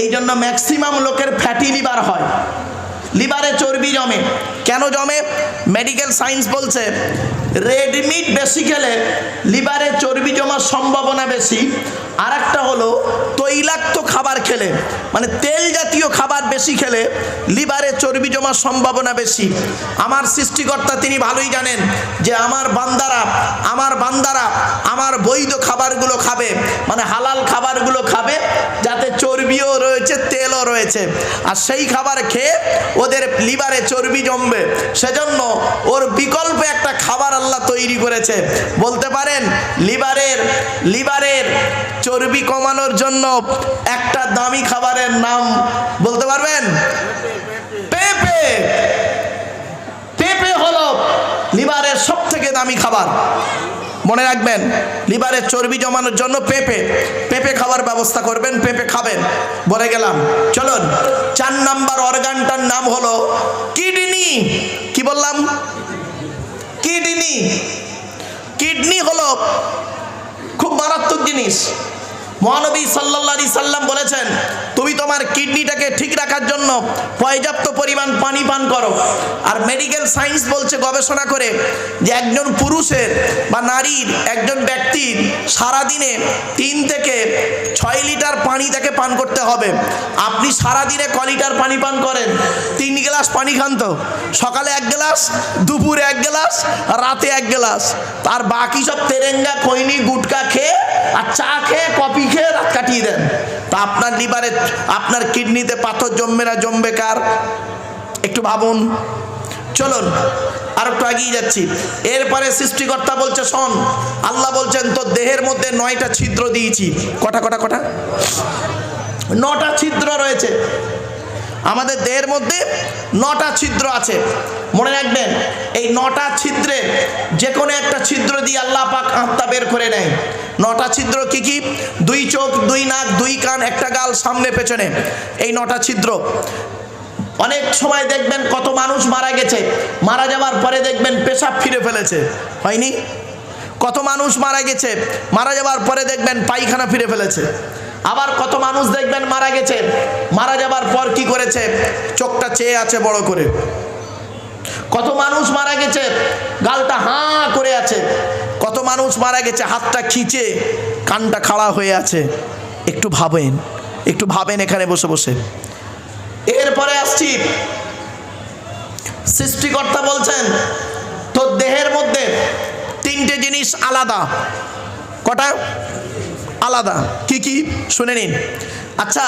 এই জন্য ম্যাক্সিমাম লোকের ফ্যাটি লিভার হয়। লিভারে চর্বি জমে। কেন জমে? মেডিকেল সায়েন্স বলছে রেড মিট বেশি খেলে লিভারে চর্বি জমার সম্ভাবনা বেশি। আর একটা হলো তৈলাক্ত খাবার খেলে মানে তেল জাতীয় খাবার বেশি খেলে লিভারে চর্বি জমার সম্ভাবনা বেশি। আমার সৃষ্টিকর্তা তিনি ভালোই জানেন যে আমার বান্দারা আমার বান্দারা আমার বৈধ খাবারগুলো খাবে মানে হালাল খাবারগুলো খাবে, যাতে চর্বিও রয়েছে, তেলও রয়েছে। আর সেই খাবার খেয়ে ওদের লিভারে চর্বি জমবে। সেজন্য ওর বিকল্প একটা খাবার তৈরি করেছে। বলতে পারেন লিভারের লিভারের চর্বি কমানোর জন্য একটা দামি খাবারের নাম বলতে পারবেন? পেঁপে। পেঁপে হলো লিভারের সব থেকে দামি খাবার। মনে রাখবেন লিভারের চর্বি জমানোর জন্য পেঁপে। পেঁপে খাওয়ার ব্যবস্থা করবেন, পেঁপে খাবেন। বলে গেলাম। চলুন, চার নাম্বার অর্গানটার নাম হলো কিডনি। কি বললাম? কিডনি। কিডনি হলো খুব মারাত্মক জিনিস। মহানবী সাল্লাল্লাহু সাল্লাম বলেছেন, তুমি তোমার কিডনিটাকে ঠিক রাখার জন্য পর্যাপ্ত পরিমাণ পানি পান করো। আর মেডিকেল সায়েন্স বলছে, গবেষণা করে যে একজন পুরুষের বা নারীর, একজন ব্যক্তির সারাদিনে তিন থেকে ছয় লিটার পানি তাকে পান করতে হবে। আপনি সারাদিনে ক লিটার পানি পান করেন? তিন গ্লাস পানি খান তো। সকালে এক গ্লাস, দুপুরে এক গ্লাস, রাতে এক গ্লাস। আর বাকি সব তেরেঙ্গা, খৈনি, গুটকা খেয়ে আর চা খেয়ে কফি খেয়ে রাত কাটিয়ে দেন। তা আপনার লিভারে, আপনার কিডনিতে পাথর জমবে না জমবে কার? একটু ভাবুন। চলুন আর একটু এগিয়ে যাচ্ছি। এরপরে সৃষ্টিকর্তা বলছে, শোন, আল্লাহ বলছেন, তোর দেহের মধ্যে নয়টা ছিদ্র দিয়েছি। কটা কটা কটা? নটা ছিদ্র রয়েছে। আমাদের দেহের মধ্যে নটা ছিদ্র আছে। মনে রাখবেন, এই নটা ছিদ্রে যে কোনো একটা ছিদ্র দিয়ে আল্লাহ পাক আত্মা বের করে নেয়। নটা ছিদ্র কি কি? দুই চোখ, দুই নাক, দুই কান, একটা গাল সামনে, পেছনে। এই নটা ছিদ্র। অনেক সময় দেখবেন কত মানুষ মারা গেছে। মারা যাওয়ার পরে দেখবেন পেশাব ফিরে ফেলেছে। হয়নি? কত মানুষ মারা গেছে। মারা যাওয়ার পরে দেখবেন পায়খানা ফিরে ফেলেছে। আবার কত মানুষ দেখবেন মারা গেছে। মারা যাবার পর কি করেছে? চোখটা চেয়ে আছে বড় করে। কত মানুষ মারা গেছে, গালটা হাঁ করে আছে। কত মানুষ মারা গেছে, হাতটা খিচে, কানটা খাড়া হয়ে আছে। একটু ভাবেন একটু ভাবেন এখানে বসে বসে। এরপরে আসছি। সৃষ্টিকর্তা বলছেন, তোর দেহের মধ্যে তিনটে জিনিস আলাদা। কটা? আলাদা। কি কি? শুনে নিন। আচ্ছা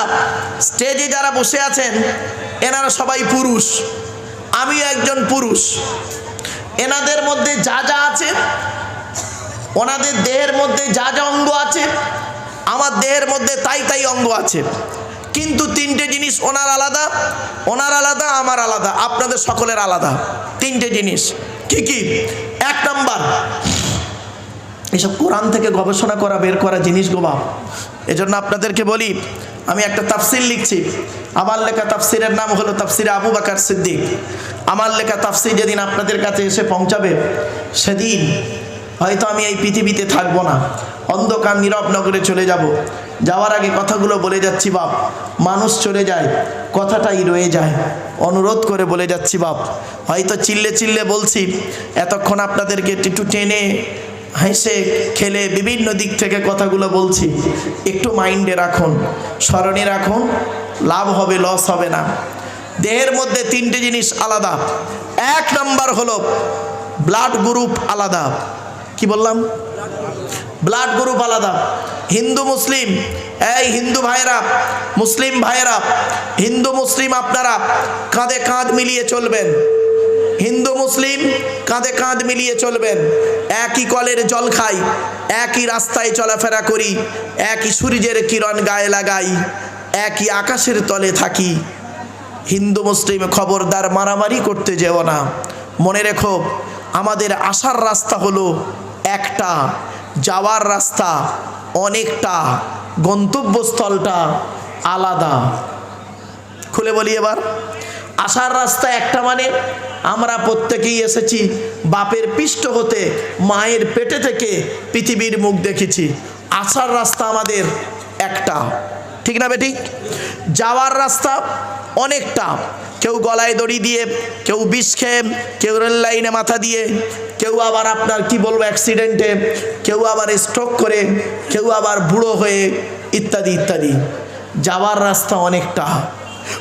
স্টেজে যারা বসে আছেন, এনারা সবাই পুরুষ। আমিও একজন পুরুষ। এনাদের মধ্যে যা যা আছে, ওনাদের দেহের মধ্যে যা যা অঙ্গ আছে, আমার দেহের মধ্যে তাই তাই অঙ্গ আছে। কিন্তু তিনটে জিনিস ওনার আলাদা ওনার আলাদা, আমার আলাদা। আপনাদের সকলের আলাদা। তিনটে জিনিস। কি কি? এক নাম্বার এসব কোরআন থেকে গবেষণা করা, বের করা জিনিস গো বাপ। এজন্য আপনাদেরকে বলি, আমি একটা তাফসির লিখছি। আমার লেখা তাফসিরের নাম হলো তাফসির আবু বাকার সিদ্দিক। আমার লেখা তাফসির যেদিন আপনাদের কাছে এসে পৌঁছাবে, সেদিন হয়তো আমি এই পৃথিবীতে থাকব না। অন্ধকার নীরব নগরে চলে যাব। যাওয়ার আগে কথাগুলো বলে যাচ্ছি বাপ। মানুষ চলে যায়, কথাটাই রয়ে যায়। অনুরোধ করে বলে যাচ্ছি বাপ। হয়তো চিল্লে চিল্লে বলছি, এতক্ষণ আপনাদেরকে একটু টেনে হেসে খেলে বিভিন্ন দিক থেকে কথাগুলো বলছি। একটু মাইন্ডে রাখুন, স্মরণে রাখুন, লাভ হবে, লস হবে না। দেহের মধ্যে তিনটে জিনিস আলাদা। এক নাম্বার হলো ব্লাড গ্রুপ আলাদা। কি বললাম? ব্লাড গ্রুপ আলাদা। হিন্দু মুসলিম, এই হিন্দু ভাইরা মুসলিম ভাইরা হিন্দু মুসলিম আপনারা কাঁধে কাঁধ মিলিয়ে চলবেন। হিন্দু, মুসলিম কাঁধে কাঁধ মিলিয়ে চলবেন। একই কলের জল খাই, একই রাস্তায় চলাফেরা করি, একই সূর্যের কিরণ গায়ে লাগাই, একই আকাশের তলে থাকি। হিন্দু, মুসলিম খবরদার মারামারি করতে যেও না। মনে রেখো, আমাদের আসার রাস্তা হলো একটা, যাওয়ার রাস্তা অনেকটা, গন্তব্যস্থলটা আলাদা। খুলে বলি এবার। আসার রাস্তা একটা মানে আমরা প্রত্যেকেই এসেছি বাপের পৃষ্ঠ হতে, মায়ের পেটে থেকে পৃথিবীর মুখ দেখেছি। আসার রাস্তা আমাদের একটা। ঠিক না বেটি? যাওয়ার রাস্তা অনেকটা। কেউ গলায় দড়ি দিয়ে, কেউ বিষ খেয়ে, কেউ রেল লাইনে মাথা দিয়ে, কেউ আবার আপনার কি বলব অ্যাক্সিডেন্টে কেউ আবার স্ট্রোক করে, কেউ আবার বুড়ো হয়ে, ইত্যাদি ইত্যাদি। যাওয়ার রাস্তা অনেকটা।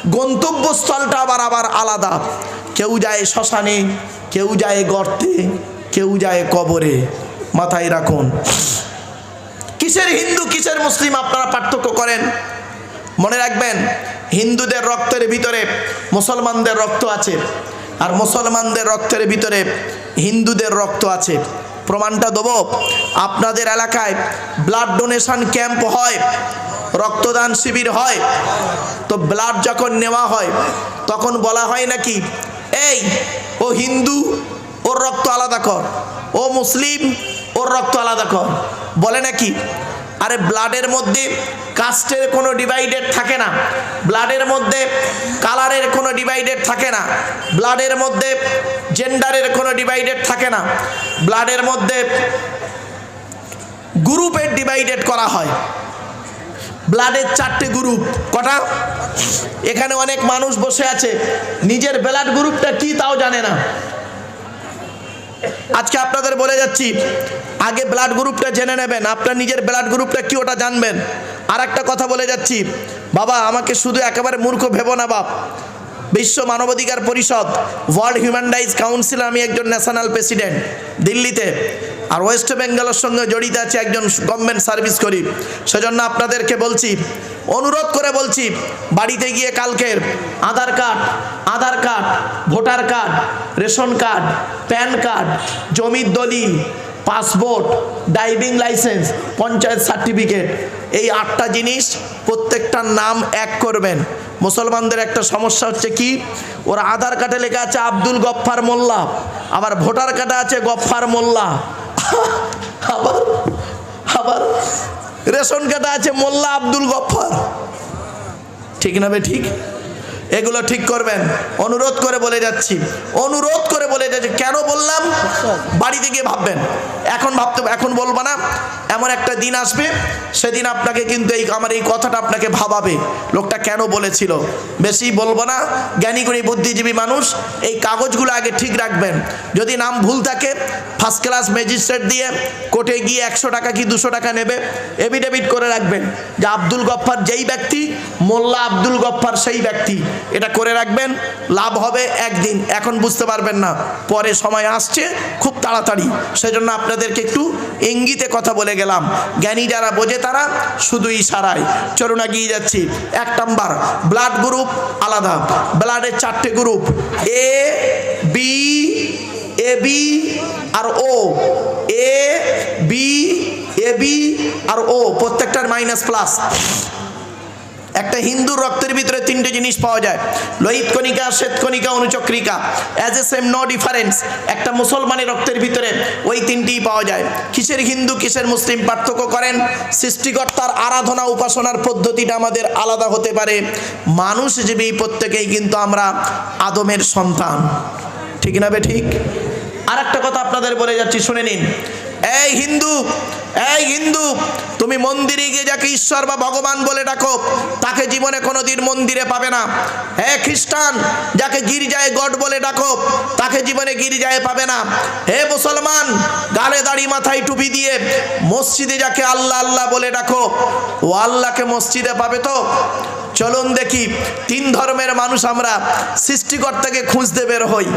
গন্তব্যস্থলটা আবার আবার আলাদা। কেউ যায় শ্মশানে, কেউ যায় গর্তে, কেউ যায় কবরে। মাথায় রাখুন। কিসের হিন্দু, কিসের মুসলিম আপনারা পার্থক্য করেন? মনে রাখবেন, হিন্দুদের রক্তের ভিতরে মুসলমানদের রক্ত আছে আর মুসলমানদের রক্তের ভিতরে হিন্দুদের রক্ত আছে। প্রমাণটা দেবো। আপনাদের এলাকায় ব্লাড ডোনেশন ক্যাম্প হয়। রক্তদান শিবির হয়, তো ব্লাড যখন নেওয়া হয়, তখন বলা হয় নাকি, এই, ও হিন্দু, ওর রক্ত আলাদা কর। ও মুসলিম, ওর রক্ত আলাদা কর। বলে নাকি, আরে ব্লাডের মধ্যে কাস্টের কোনো ডিভাইডেড থাকে না। ব্লাডের মধ্যে কালারের কোনো ডিভাইডেড থাকে না। ব্লাডের মধ্যে জেন্ডারের কোনো ডিভাইডেড থাকে না। ব্লাডের মধ্যে গ্রুপের ডিভাইডেড করা হয়। ব্লাডের চারটে গ্রুপ কটা? এখানে অনেক মানুষ বসে আছে। নিজের ব্লাড গ্রুপটা কি তাও জানে না। আজকে আপনাদের বলে যাচ্ছি, আগে ব্লাড গ্রুপটা জেনে নেবেন। আপনার নিজের ব্লাড গ্রুপটা কি ওটা জানবেন। আর একটা কথা বলে যাচ্ছি, বাবা, আমাকে শুধু একেবারে মূর্খ ভেবো না বাপ। বিশ্ব মানবাধিকার পরিষদ ওয়ার্ল্ড হিউম্যান রাইটস কাউন্সিল আমি একজন ন্যাশনাল প্রেসিডেন্ট দিল্লিতে। আর ওয়েস্ট বেঙ্গলের সঙ্গে জড়িত আছে একজন গভর্নমেন্ট সার্ভিস করি। সেজন্য আপনাদেরকে বলছি, অনুরোধ করে বলছি, বাড়িতে গিয়ে কালকের Aadhaar card Aadhaar card, voter card, ration card, PAN card, জমির দলিল, passport, driving licence, panchayat certificate, এই আটটা জিনিস প্রত্যেকটার নাম এক করবেন। মুসলমানদের একটা সমস্যা হচ্ছে কি, ওরা আধার কার্ডে লেখা আছে আব্দুল গফফার মোল্লা, আবার ভোটার কার্ডে আছে গফফার মোল্লা। আবার আবার রেশন কার্ডে আছে মোল্লা আব্দুল গফর ঠিক না বে ঠিক? এগুলো ঠিক করবেন। অনুরোধ করে বলে যাচ্ছি। অনুরোধ করে বলে যাচ্ছি। কেন বললাম? বাড়িতে গিয়ে ভাববেন। এখন ভাবতে, এখন বলব না। এমন একটা দিন আসবে, সেদিন আপনাকে কিন্তু এই, আমার এই কথাটা আপনাকে ভাবাবে। লোকটা কেন বলেছিল? বেশি বলব না। জ্ঞানী গুণী বুদ্ধিজীবী মানুষ, এই কাগজগুলো আগে ঠিক রাখবেন। যদি নাম ভুল থাকে ফার্স্ট ক্লাস ম্যাজিস্ট্রেট দিয়ে কোর্টে গিয়ে একশো টাকা কি দুশো টাকা নেবে এভিডেভিট করে রাখবেন। যে আব্দুল গফ্ফার যেই ব্যক্তি, মোল্লা আব্দুল গফ্ফার সেই ব্যক্তি। এটা করে রাখবেন, লাভ হবে একদিন, এখন বুঝতে পারবেন না, পরে সময় আসছে, খুব তাড়াতাড়ি। সেজন্য আপনাদেরকে একটু ইঙ্গিতে কথা বলে গেলাম। জ্ঞানী যারা বোঝে তারা শুধু ইশারায়। চলুন এগিয়ে যাচ্ছি। এক নাম্বার ব্লাড গ্রুপ আলাদা। ব্লাডের চারটে group A B A B R O A B A B R O প্রত্যেকটার মাইনাস প্লাস একটা হিন্দুর রক্তের ভিতরে তিনটে জিনিস পাওয়া যায়। লোহিত কণিকা, শ্বেত কণিকা, অনুচক্রিকা। As a same no difference একটা মুসলমানের রক্তের ভিতরে ওই তিনটিই পাওয়া যায়। কিসের হিন্দু, কিসের মুসলিম পার্থক্য করেন? সৃষ্টিকর্তার আরাধনা, উপাসনার পদ্ধতিটা আমাদের আলাদা হতে পারে। মানুষ এই প্রত্যেকেই কিন্তু আমরা আদমের সন্তান। ঠিক না বে ঠিক? আর একটা কথা আপনাদের বলে যাচ্ছি, শুনে নিন। এই হিন্দু এই হিন্দু, তুমি মন্দিরে গিয়ে যাকে ঈশ্বর বা ভগবান বলে ডাকো, তাকে জীবনে কোনোদিন মন্দিরে পাবে না। হে খ্রিস্টান, যাকে গির্জায় গড বলে ডাকো, তাকে জীবনে গির্জায় পাবে না। হে মুসলমান, গালে দাড়ি মাথায় টুপি দিয়ে মসজিদে যাকে আল্লাহ আল্লাহ বলে ডাকো, ও আল্লাহকে মসজিদে পাবে তো? চলুন দেখি, তিন ধর্মের মানুষ আমরা সৃষ্টিকর্তাকে খুঁজতে বের হই।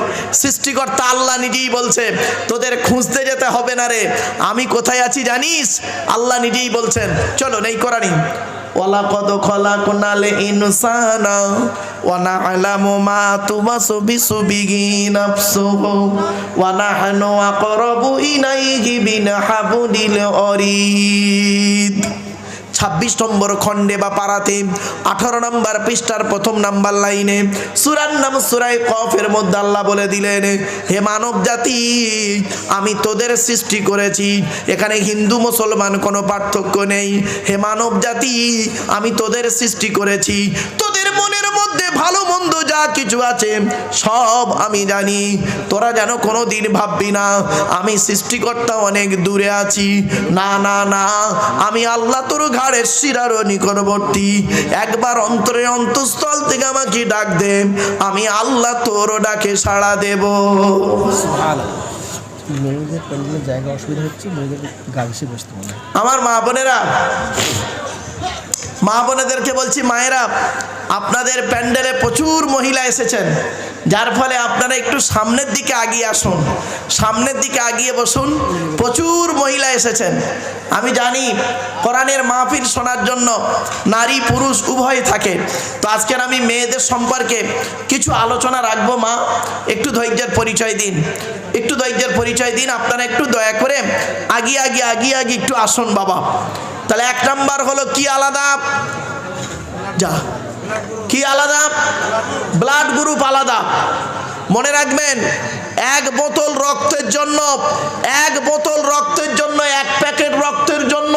সৃষ্টিকর্তা আল্লাহ নিজেই বলছে, তোদের খুঁজতে যেতে হবে না রে, আমি কোথায় আছি জানিস? আল্লাহ নিজেই বলছেন চলো নেই করানি ওয়ালাকদ খলাকনাল ইনসানা ওয়া না'লামু মা হাবলিল ওয়ারিদ ছাব্বিশ নম্বর খণ্ডে বা পাড়াতে, আঠারো নম্বর পৃষ্ঠার প্রথম নাম্বার লাইনে, সুরার নাম সুরাই কফের মধ্যে আল্লাহ বলে দিলেন, হে মানব জাতি, আমি তোদের সৃষ্টি করেছি, এখানে হিন্দু, মুসলমান কোনো পার্থক্য নেই। হে মানব জাতি, আমি তোদের সৃষ্টি করেছি, তোদের ভালো মন্দ যা কিছু আছে সব আমি জানি। তোরা যেন কোনো দিন ভাববি না আমি সৃষ্টিকর্তা অনেক দূরে আছি। না না না আমি আল্লাহ তোর ঘাড়ের শিরারও নিকটবর্তী। একবার অন্তরে অন্তঃস্থল থেকে আমাকে ডাক দে আমি আল্লাহ তোর ডাকে সাড়া দেব। মেয়েদের প্যান্ডেলের জায়গা অসুবিধা হচ্ছে মেয়েদের গা বেশি বসতে আমার মা বোনেরা মা বোনেদেরকে বলছি মায়েরা আপনাদের প্যান্ডেলে প্রচুর মহিলা এসেছেন। যার ফলে আপনারা একটু সামনের দিকে আগিয়ে আসুন। সামনের দিকে আগিয়ে বসুন। প্রচুর মহিলা এসেছেন। আমি জানি কোরআনের মাহফিল শোনার জন্য নারী পুরুষ উভয় থাকে। তো আজকের আমি মেয়েদের সম্পর্কে কিছু আলোচনা রাখব, মা। একটু ধৈর্যের পরিচয় দিন। একটু ধৈর্যের পরিচয় দিন। আপনারা একটু দয়া করে আগিয়ে আগিয়ে আগিয়ে আগিয়ে একটু আসুন, বাবা। তাহলে এক নাম্বার হলো কি আলাদা? যা। কি আলাদা? ব্লাড গ্রুপ আলাদা। মনে রাখবেন, এক বোতল রক্তের জন্য, এক বোতল রক্তের জন্য, এক প্যাকেট রক্তের জন্য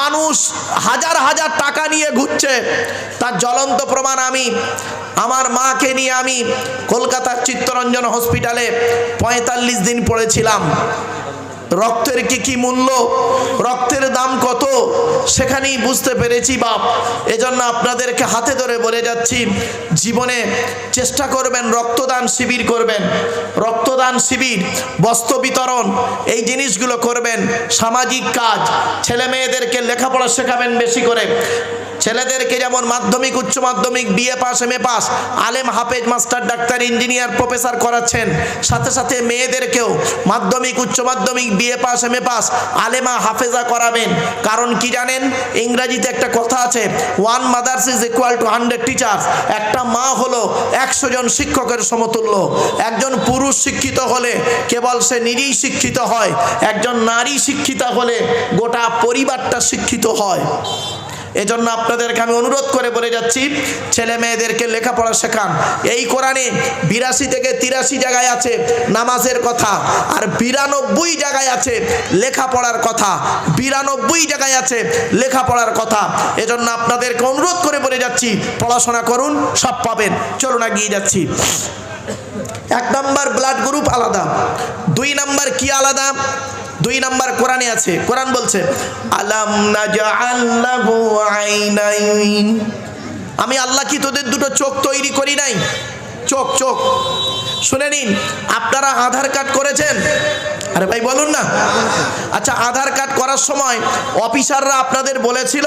মানুষ হাজার হাজার টাকা নিয়ে ঘুরছে। তার জ্বলন্ত প্রমাণ আমি, আমার মাকে নিয়ে আমি কলকাতার চিত্তরঞ্জন হসপিটালে পঁয়তাল্লিশ দিন পড়েছিলাম। রক্তের কি কি মূল্য? রক্তের দাম কত? সেখানেই বুঝতে পেরেছি বাপ। এজন্য আপনাদেরকে হাতে ধরে বলে যাচ্ছি, জীবনে চেষ্টা করবেন রক্তদান শিবির করবেন। রক্তদান শিবির, বস্ত্র বিতরণ, এই জিনিসগুলো করবেন। সামাজিক কাজ, ছেলে মেয়েদেরকে লেখাপড়া শেখাবেন বেশি করে। ছেলেদেরকে যেমন মাধ্যমিক, উচ্চ মাধ্যমিক B A pass M A pass আলেম হাফেজ, মাস্টার, ডাক্তার, ইঞ্জিনিয়ার, প্রফেসর করাচ্ছেন। সাথে সাথে মেয়েদেরকেও মাধ্যমিক, উচ্চ মাধ্যমিক BA pass M A pass আলেমা হাফেজা করাবেন। কারণ কি জানেন? ইংরাজিতে একটা কথা আছে one mother's is equal to hundred teachers একটা মা হলো একশো জন শিক্ষকের সমতুল্য। একজন পুরুষ শিক্ষিত হলে কেবল সে নিজেই শিক্ষিত হয়, একজন নারী শিক্ষিত হলে গোটা পরিবারটা শিক্ষিত হয়। এজন্য আপনাদেরকে আমি অনুরোধ করে বলে যাচ্ছি, ছেলে মেয়েদেরকে লেখাপড়া শেখান। এই কোরআনে বিরাশি থেকে তিরাশি জায়গায় আছে নামাজের কথা, আর বিরানব্বই জায়গায় আছে লেখাপড়ার কথা। বিরানব্বই জায়গায় আছে লেখাপড়ার কথা। এজন্য আপনাদেরকে অনুরোধ করে বলে যাচ্ছি, পড়াশোনা করুন, সব পাবেন। চলুন এগিয়ে যাচ্ছি। এক নম্বর ব্লাড গ্রুপ আলাদা। দুই নম্বর কি আলাদা? দুই নাম্বার কোরআনে আছে। কোরআন বলছে, আলাম আমি আল্লাহ কি তোদের দুটো চোখ তৈরি করি নাই? চোখ চোখ। শুনে নিন, আপনারা আধার কার্ড করেছেন? আরে ভাই, বলুন না। আচ্ছা আধার কার্ড করার সময় অফিসাররা আপনাদের বলেছিল,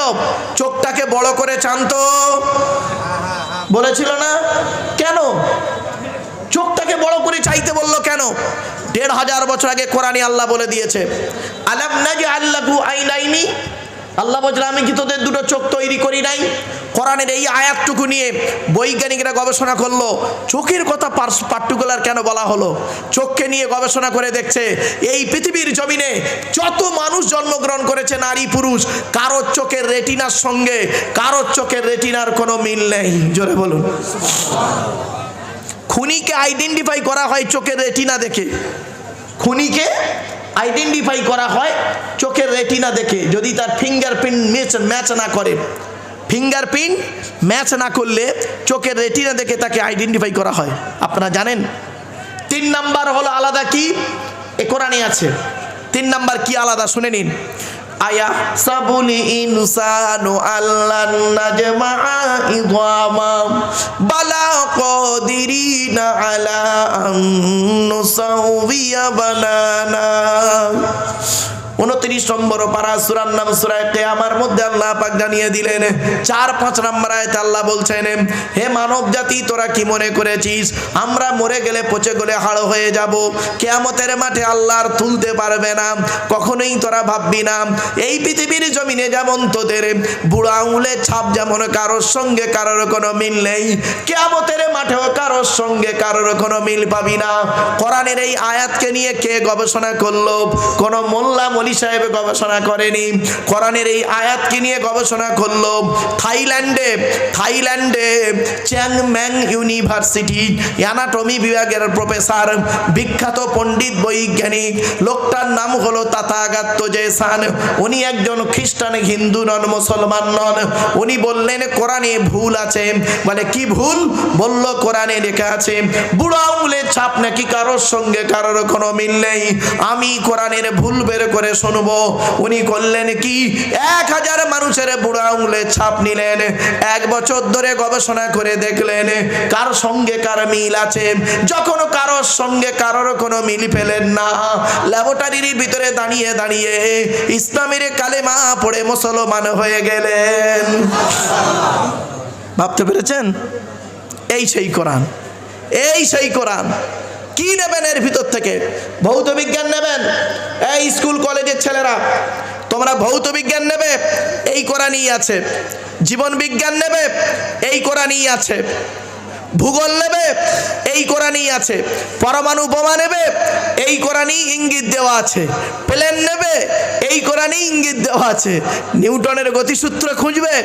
চোখটাকে বড় করে চান তো বলেছিল না? কেন? চোখটাকে বড় করে চাইতে বলল কেন? দেড় হাজার বছর আগে কোরআনে আল্লাহ বলে দিয়েছে। আলাম নাজি আল্লাহু আইনাইনি? আল্লাহ বলছিল, আমি কি তোদের দুটো চোখ তৈরি করি নাই? কোরআনের এই আয়াতটুকু নিয়ে বৈজ্ঞানিকরা গবেষণা করল। চোখের কথা পার্টিকুলার কেন বলা হলো? চোখকে নিয়ে গবেষণা করে দেখছে, এই পৃথিবীর জমিনে যত মানুষ জন্মগ্রহণ করেছে, নারী, পুরুষ, কারোর চোখের রেটিনার সঙ্গে, কারোর চোখের রেটিনার কোনো মিল নেই। জোরে বলুন। খুনিকে আইডেন্টিফাই করা হয় চোখের রেটিনা দেখে। খুনিকে আইডেন্টিফাই করা হয় চোখের রেটিনা দেখে, যদি তার ফিঙ্গারপ্রিন্ট ম্যাচ ম্যাচ না করে। ফিঙ্গারপ্রিন্ট ম্যাচ না করলে চোখের রেটিনা দেখে তাকে আইডেন্টিফাই করা হয়। আপনারা জানেন? তিন নাম্বার হলো আলাদা কি? এ কোরআনে আছে। তিন নাম্বার কি আলাদা? শুনে নিন। আয়া সাবুলি ইনসানু আল্লান নাজমা ইদামা বালা কদিরিনা আলা আন নুসাউবিয়া বানানা। উনত্রিশ নম্বর পারা সুরার নাম সুরায় আমার মধ্যে আল্লাহ পাক জানিয়ে দিলেন, চার পাঁচ নম্বর আয়তে আল্লাহ বলছেন, হে মানব জাতি, তোরা কি মনে করেছিস? আমরা মরে গেলে পচে গেলে হাড় হয়ে যাব। কেয়ামতের মাঠে আল্লাহ আর তুলতে পারবে না। কখনোই তোরা ভাববি না। এই পৃথিবীর জমিনে যেমন তোদের বুড়া আঙুলের ছাপ যেমন কারোর সঙ্গে কারোর কোনো মিল নেই, কেয়ামতের মাঠেও কারোর সঙ্গে কারোর কোনো মিল পাবি না। কোরআনের এই আয়াতকে নিয়ে কে গবেষণা করল? কোনো মোল্লা মৌলী সাহেব গবেষণা করেনি। কোরআনের এই আয়াতকে নিয়ে গবেষণা করল। থাইল্যান্ডে থাইল্যান্ডে চ্যাংম্যাং ইউনিভার্সিটি, অ্যানাটমি বিভাগের প্রফেসর, বিখ্যাত পণ্ডিত বৈজ্ঞানিক, লোকটার নাম হলো তাতাগাত্য জেসান। উনি একজন খ্রিস্টান হিন্দু নন, মুসলমান নন। উনি বললেন, কোরআনে ভুল আছে। বলে, কি ভুল? বলল, কোরআনে লেখা আছে, বুড়ো আঙুলের ছাপ নাকি কারোর সঙ্গে কারোর কোনো মিল নেই। আমি কোরআনের ভুল বের করে শুনব। উনি করলেন কি? এক হাজার মানুষের বুড়ো আঙুলের ছাপ নিলেন। এক বছর ধরে গবেষণা করে দেখলেন, কার সঙ্গে কার মিল আছে। যখন কারোর সঙ্গে কারোর কোনো মিল পেলেন না, ল্যাবরেটরির ভিতরে দাঁড়িয়ে দাঁড়িয়ে ইসলামের কালেমা পড়ে মুসলমান হয়ে গেলেন। ভাবতে পেরেছেন? এই সেই কোরআন, এই সেই কোরআন। কি নেবেন এর ভিতর থেকে? ভৌত বিজ্ঞান নেবেন? এই স্কুল, কলেজের ছেলেরা, তোমরা ভৌত বিজ্ঞান নেবে? এই কোরআনই আছে। জীবন বিজ্ঞান নেবে? এই কোরআনই আছে। ভূগোল নেবে, এই কোরআনই আছে। পরমাণু বোমা নেবে, এই কোরআনই ইঙ্গিত দেওয়া আছে। প্লেন নেবে, এই কোরআনই ইঙ্গিত দেওয়া আছে। নিউটনের গতিসূত্র খুঁজবে,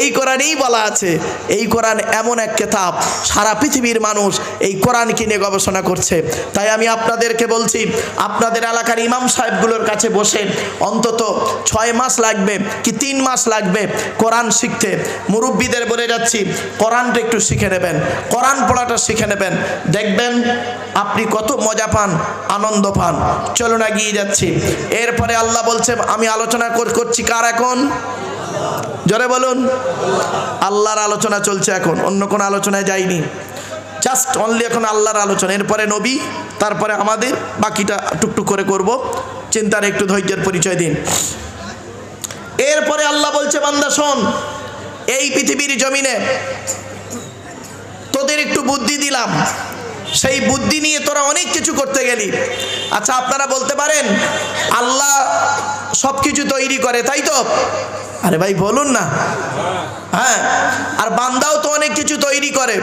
এই কোরআনেই বলা আছে। এই কোরআন এমন এক কেতাব, সারা পৃথিবীর মানুষ এই কোরআনকে নিয়ে গবেষণা করছে। তাই আমি আপনাদেরকে বলছি, আপনাদের এলাকার ইমাম সাহেবগুলোর কাছে বসে অন্তত ছয় মাস লাগবে কি তিন মাস লাগবে কোরআন শিখতে। মুরব্বীদের বলে যাচ্ছি, কোরআনটা একটু শিখে নেবেন। কোরআন পড়াটা শিখে নেবেন। দেখবেন আপনি কত মজা পান, আনন্দ পান। চলুন এগিয়ে যাচ্ছি। এরপরে আল্লাহ বলছে, আমি আলোচনা কর- করছি কার এখন? জোরে বলুন। আল্লাহর আলোচনা চলছে এখন, অন্য কোনো আলোচনায় যাইনি। জাস্ট অনলি এখন আল্লাহর আলোচনা। এরপরে নবী, তারপরে আমাদের, বাকিটা টুকটুক করে করব। চিন্তার একটু ধৈর্যের পরিচয় দিন। এরপরে আল্লাহ বলছে, বান্দা শোন, এই পৃথিবীর জমিনে তোদের একটু বুদ্ধি দিলাম। সেই বুদ্ধি নিয়ে তোরা অনেক কিছু করতে গেলি। আচ্ছা আপনারা বলতে পারেন, আল্লাহ সব কিছু তৈরি করে, তাই তো? আরে ভাই, বলুন না। হ্যাঁ আর বান্দাও তো অনেক কিছু তৈরি করে।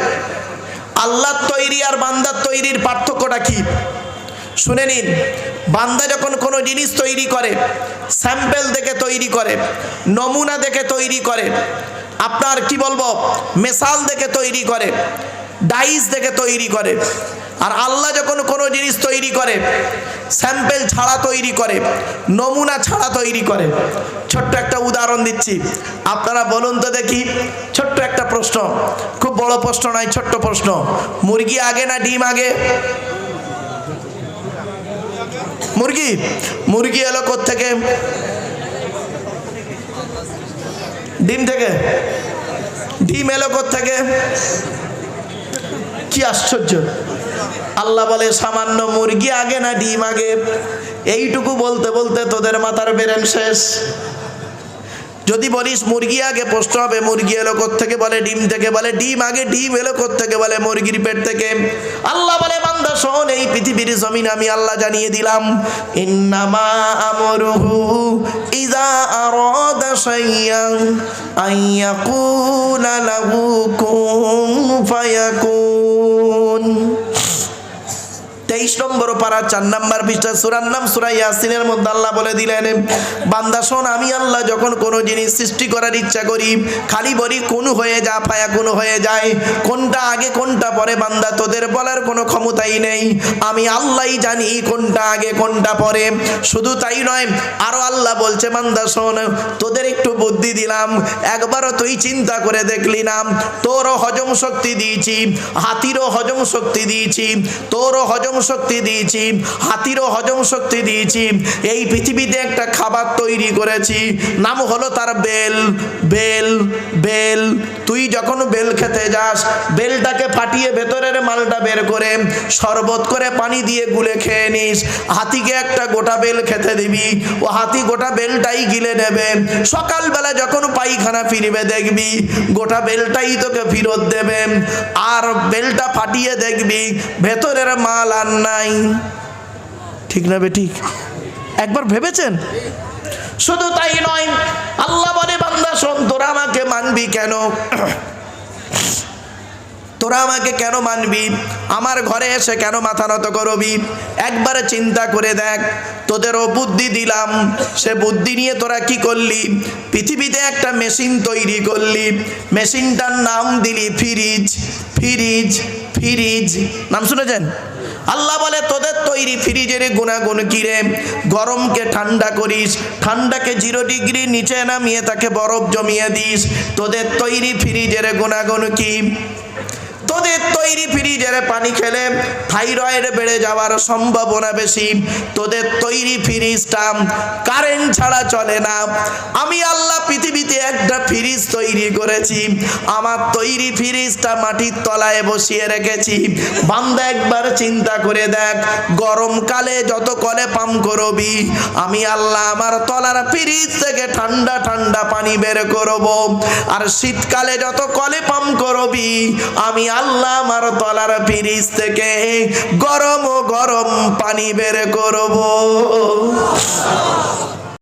আল্লাহর তৈরি আর বান্দার তৈরির পার্থক্যটা কি? শুনে নিন, বান্দা যখন কোনো জিনিস তৈরি করে, স্যাম্পেল দেখে তৈরি করে, নমুনা দেখে তৈরি করে আপনার কি বলব? মেশাল দেখে তৈরি করে, ডাইস দেখে তৈরি করে, আর আল্লাহ যখন কোনো জিনিস তৈরি করে, স্যাম্পেল ছাড়া তৈরি করে, নমুনা ছাড়া তৈরি করে, ছোট্ট একটা উদাহরণ দিচ্ছি। আপনারা বলুন তো দেখি, ছোট্ট একটা প্রশ্ন, খুব বড় প্রশ্ন নয়, ছোট্ট প্রশ্ন। মুরগি আগে না ডিম আগে? মুরগি? মুরগি এলো থেকে ডিম থেকে? ডিম এলো থেকে কি আশ্চর্য। আল্লাহ বলে, সামান্য মুরগি আগে না ডিম আগে? এইটুকু বলতে বলতে তোদের মাথার বেরেন শেষ। যদি বলিস মুরগি আগে প্রশ্ন হবে, মুরগি এলো থেকে বলে? ডিম থেকে বলে? ডিম আগে, ডিম এলো থেকে বলে মুরগির পেট থেকে? আল্লাহ বলে, বান্দা, শোন, এই পৃথিবীর জমিন আমি আল্লাহ জানিয়ে দিলাম। ইন্নামা আমরুহু ইজা আরাদা শাইয়ান আইয়াকুলা লাহু কুন ফায়াকুন। তেইশ নম্বর পারা চার নম্বর পৃষ্ঠা সুরার নাম সুরা ইয়াসিনের মধ্যে আল্লাহ বলে দিলেন, বান্দা শোন, আমি আল্লাহ যখন কোনো জিনিস সৃষ্টি করার ইচ্ছা করি, খালি বলি কোন হয়ে যা ফায়া কোন হয়ে যায়, কোনটা আগে, কোনটা পরে, বান্দা তোদের বলার কোনো ক্ষমতাই নেই। আমি আল্লাহই জানি কোনটা আগে, কোনটা পরে। শুধু তাই নয়, আরও আল্লাহ বলছে, বান্দা শোন, তোদের একটু বুদ্ধি দিলাম, একবারও তুই চিন্তা করে দেখলি না, তোরও হজম শক্তি দিয়েছি, হাতিরও হজম শক্তি দিয়েছি, তোরও হজম শক্তি দিয়েছি, হাতিরও হজম শক্তি দিয়েছি, এই পৃথিবীতে একটা খাবার তৈরি করেছি, নাম হলো তার বেল বেল বেল। তুই যখন বেল খেতে যাস, বেলটাকে ফাটিয়ে ভেতরের মালটা বের করে, শরবত করে পানি দিয়ে গুলে খেয়ে নিস, হাতিকে একটা গোটা বেল খেতে দিবি, ও হাতি গোটা বেলটাই গিলে নেবে। সকালবেলা যখন পায়খানা ফিরবে দেখবি, গোটা বেলটাই তোকে ফেরত দেবে। আর বেলটা ফাটিয়ে দেখবি, ভেতরের মাল আর নাই। ঠিক না বে, ঠিক? একবার ভেবেছেন? শুধু তাই নয়, আল্লাহ বলে, বান্দা, শোন, তোরা আমাকে মানবি কেন? তোরা আমাকে কেন মানবি? আমার ঘরে এসে কেন মাথা নত করবি? একবারে চিন্তা করে দেখ, তোদেরও বুদ্ধি দিলাম। সে বুদ্ধি নিয়ে তোরা কি করলি? পৃথিবীতে একটা মেশিন তৈরি করলি। মেশিনটার নাম দিলি ফ্রিজ ফ্রিজ ফ্রিজ। নাম শুনেছেন? আল্লাহ বলে, তোদের তৈরি ফ্রিজের গুণাগুণ কিরে গরমকে ঠান্ডা করিস, ঠান্ডাকে জিরো ডিগ্রি নিচে নামিয়ে তাকে বরফ জমিয়ে দিস। তোদের তৈরি ফ্রিজের গুণাগুণ কি? তৈরি ফ্রিজের পানি খেলে থাইরয়েড বেড়ে যাওয়ার সম্ভাবনা বেশি। তোদের তৈরি ফ্রিজটা কারেন্ট ছাড়া চলে না। আমি আল্লাহ পৃথিবীতে একটা ফ্রিজ তৈরি করেছি। আমার তৈরি ফ্রিজটা মাটির তলায় বসিয়ে রেখেছি। বান্দা একবার চিন্তা করে দেখ গরমকালে যত কলে পাম করবি, আমি আল্লাহ আমার তলার ফ্রিজ থেকে ঠান্ডা ঠান্ডা পানি বের করব। আর শীতকালে যত কলে পাম করবি, আমি আল্লাহ আমার তলার ফ্রিজ থেকে গরম গরম পানি বের করব।